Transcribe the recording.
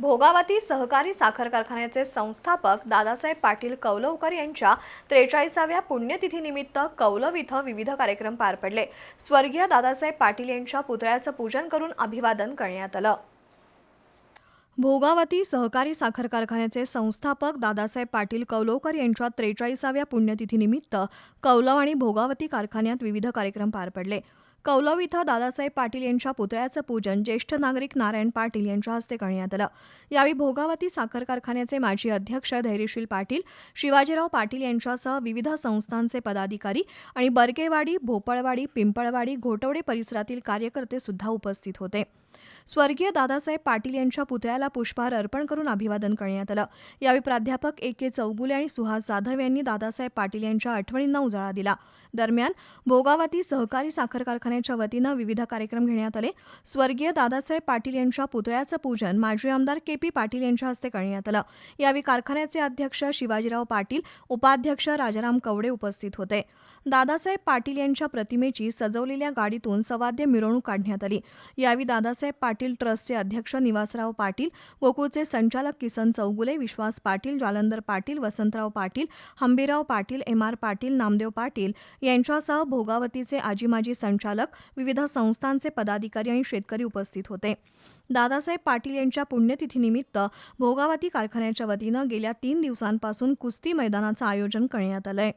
भोगावती सहकारी साखर कारखान्याचे संस्थापक दादासाहेब पाटील कौलवकर यांच्या त्रेचाळीसाव्या पुण्यतिथीनिमित्त कौलव इथं विविध कार्यक्रम पार पडले. स्वर्गीय दादासाहेब पाटील यांच्या पुतळ्याचं पूजन करून अभिवादन करण्यात आलं. भोगावती सहकारी साखर कारखान्याचे संस्थापक दादासाहेब पाटील कौलवकर यांच्या त्रेचाळीसाव्या पुण्यतिथीनिमित्त कौलव आणि भोगावती कारखान्यात विविध कार्यक्रम पार पडले. कौलव इथं दादासाहेब पाटील यांच्या पुतळ्याचं पूजन ज्येष्ठ नागरिक नारायण पाटील यांच्या हस्ते करण्यात आलं. यावेळी भोगावती साखर कारखान्याचे माजी अध्यक्ष धैर्यशील पाटील शिवाजीराव पाटील यांच्यासह विविध संस्थांचे पदाधिकारी आणि बर्गेवाडी भोपळवाडी पिंपळवाडी घोटवडे परिसरातील कार्यकर्ते सुद्धा उपस्थित होते. स्वर्गीय दादासाहेब पाटील यांच्या पुतळ्याला पुष्पहार अर्पण करून अभिवादन करण्यात आलं. यावेळी प्राध्यापक ए के चौगुले आणि सुहास जाधव यांनी दादासाहेब पाटील यांच्या आठवणींना उजाळा दिला. दरम्यान भोगावती सहकारी साखर कारखान्याच्या वतीनं विविध कार्यक्रम घेण्यात आले. स्वर्गीय दादासाहेब पाटील यांच्या पुतळ्याचं पूजन माजी आमदार के पी पाटील यांच्या हस्ते करण्यात आलं. यावेळी कारखान्याचे अध्यक्ष शिवाजीराव पाटील उपाध्यक्ष राजाराम कवडे उपस्थित होते. दादासाहेब पाटील यांच्या प्रतिमेची सजवलेल्या गाडीतून सवाद्य मिरवणूक काढण्यात आली. यावेळी दादासाहेब पाटील ट्रस्टचे अध्यक्ष निवासराव पाटील गोकुळचे संचालक किसन चौगुले विश्वास पाटील जालंदर पाटील वसंतराव पाटील हंबीराव पाटील एम आर पाटील नामदेव पाटील यांच्यासह भोगावतीचे आजी माजी संचालक विविध संस्थांचे पदाधिकारी आणि शेतकरी उपस्थित होते. दादासाहेब पाटील यांच्या पुण्यतिथीनिमित्त भोगावती कारखान्याच्या वतीनं गेल्या तीन दिवसांपासून कुस्ती मैदानाचं आयोजन करण्यात आलंय.